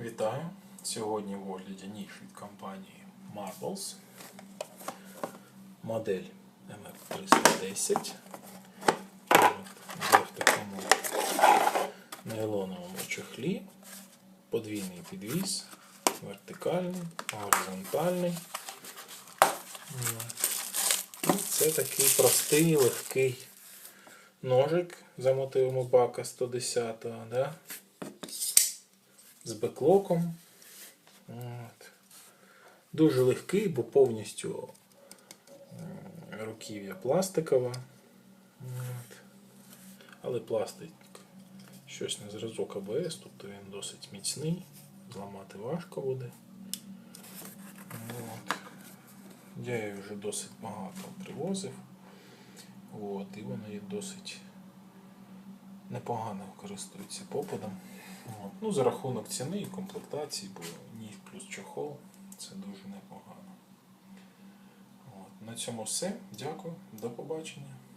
Вітаю! Сьогодні в огляді ніж від компанії Marbles. Модель MF310. Йде в такому нейлоновому чехлі. Подвійний підвіз, вертикальний, горизонтальний. І це такий простий, легкий ножик за мотивами бака 110-го. Да? З беклоком. От. Дуже легкий, бо повністю руків'я пластикова. От. Але пластик щось на зразок АБС, тобто він досить міцний, зламати важко буде. От. Я її вже досить багато привозив. От, і вона є досить непогано користується попитом. От. Ну, за рахунок ціни і комплектації, бо ніж плюс чохол це дуже непогано. От. На цьому все. Дякую, до побачення.